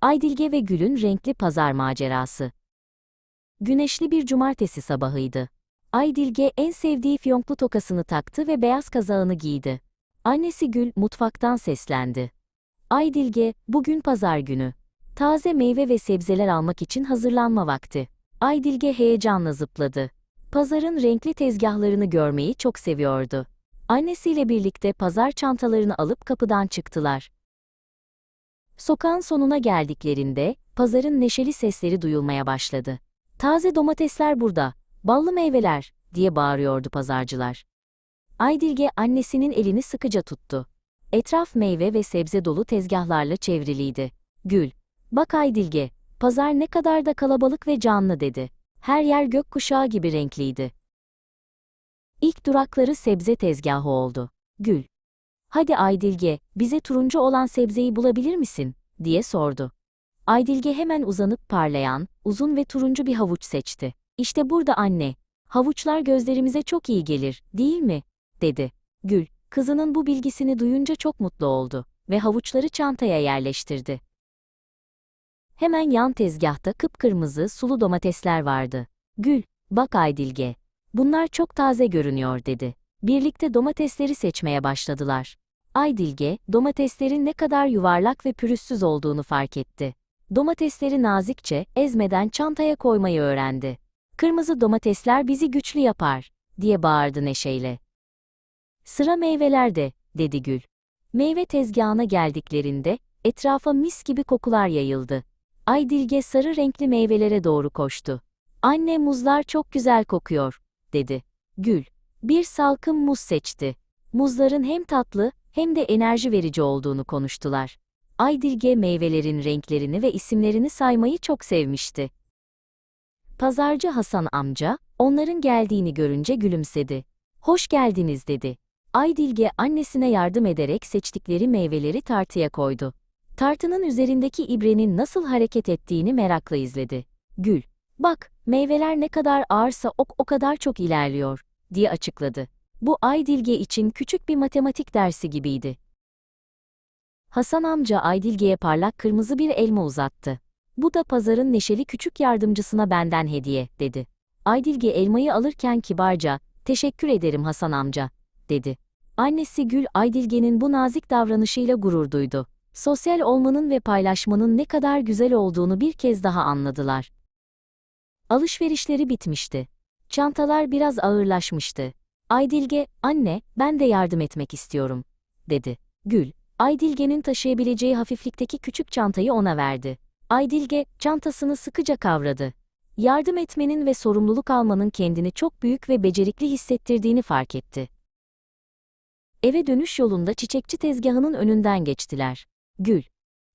Aydilge ve Gül'ün renkli pazar macerası. Güneşli bir cumartesi sabahıydı. Aydilge en sevdiği fiyonklu tokasını taktı ve beyaz kazağını giydi. Annesi Gül mutfaktan seslendi. Aydilge, bugün pazar günü. Taze meyve ve sebzeler almak için hazırlanma vakti. Aydilge heyecanla zıpladı. Pazarın renkli tezgahlarını görmeyi çok seviyordu. Annesiyle birlikte pazar çantalarını alıp kapıdan çıktılar. Sokağın sonuna geldiklerinde pazarın neşeli sesleri duyulmaya başladı. Taze domatesler burada, ballı meyveler diye bağırıyordu pazarcılar. Aydilge annesinin elini sıkıca tuttu. Etraf meyve ve sebze dolu tezgahlarla çevriliydi. Gül, bak Aydilge, pazar ne kadar da kalabalık ve canlı dedi. Her yer gökkuşağı gibi renkliydi. İlk durakları sebze tezgahı oldu. Gül, hadi Aydilge, bize turuncu olan sebzeyi bulabilir misin? diye sordu. Aydilge hemen uzanıp parlayan, uzun ve turuncu bir havuç seçti. İşte burada anne. Havuçlar gözlerimize çok iyi gelir, değil mi? dedi. Gül, kızının bu bilgisini duyunca çok mutlu oldu ve havuçları çantaya yerleştirdi. Hemen yan tezgahta kıpkırmızı sulu domatesler vardı. Gül, bak Aydilge. Bunlar çok taze görünüyor dedi. Birlikte domatesleri seçmeye başladılar. Aydilge, domateslerin ne kadar yuvarlak ve pürüzsüz olduğunu fark etti. Domatesleri nazikçe, ezmeden çantaya koymayı öğrendi. Kırmızı domatesler bizi güçlü yapar, diye bağırdı neşeyle. Sıra meyvelerde, dedi Gül. Meyve tezgahına geldiklerinde, etrafa mis gibi kokular yayıldı. Aydilge sarı renkli meyvelere doğru koştu. Anne muzlar çok güzel kokuyor, dedi. Gül, bir salkım muz seçti. Muzların hem tatlı, hem de enerji verici olduğunu konuştular. Aydilge meyvelerin renklerini ve isimlerini saymayı çok sevmişti. Pazarcı Hasan amca, onların geldiğini görünce gülümsedi. Hoş geldiniz dedi. Aydilge annesine yardım ederek seçtikleri meyveleri tartıya koydu. Tartının üzerindeki ibrenin nasıl hareket ettiğini merakla izledi. Gül, bak, meyveler ne kadar ağırsa ok o kadar çok ilerliyor, diye açıkladı. Bu Aydilge için küçük bir matematik dersi gibiydi. Hasan amca Aydilge'ye parlak kırmızı bir elma uzattı. Bu da pazarın neşeli küçük yardımcısına benden hediye, dedi. Aydilge elmayı alırken kibarca, teşekkür ederim Hasan amca, dedi. Annesi Gül Aydilge'nin bu nazik davranışıyla gurur duydu. Sosyal olmanın ve paylaşmanın ne kadar güzel olduğunu bir kez daha anladılar. Alışverişleri bitmişti. Çantalar biraz ağırlaşmıştı. Aydilge, anne, ben de yardım etmek istiyorum, dedi. Gül, Aydilge'nin taşıyabileceği hafiflikteki küçük çantayı ona verdi. Aydilge, çantasını sıkıca kavradı. Yardım etmenin ve sorumluluk almanın kendini çok büyük ve becerikli hissettirdiğini fark etti. Eve dönüş yolunda çiçekçi tezgahının önünden geçtiler. Gül,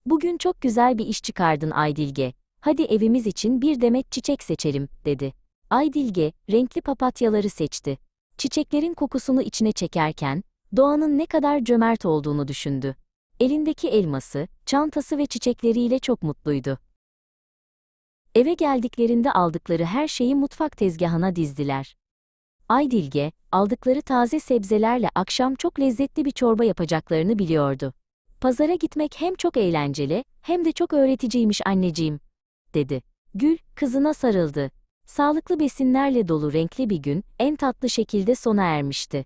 bugün çok güzel bir iş çıkardın Aydilge. Hadi evimiz için bir demet çiçek seçelim, dedi. Aydilge, renkli papatyaları seçti. Çiçeklerin kokusunu içine çekerken, doğanın ne kadar cömert olduğunu düşündü. Elindeki elması, çantası ve çiçekleriyle çok mutluydu. Eve geldiklerinde aldıkları her şeyi mutfak tezgahına dizdiler. Aydilge, aldıkları taze sebzelerle akşam çok lezzetli bir çorba yapacaklarını biliyordu. Pazara gitmek hem çok eğlenceli, hem de çok öğreticiymiş anneciğim, dedi. Gül, kızına sarıldı. Sağlıklı besinlerle dolu renkli bir gün, en tatlı şekilde sona ermişti.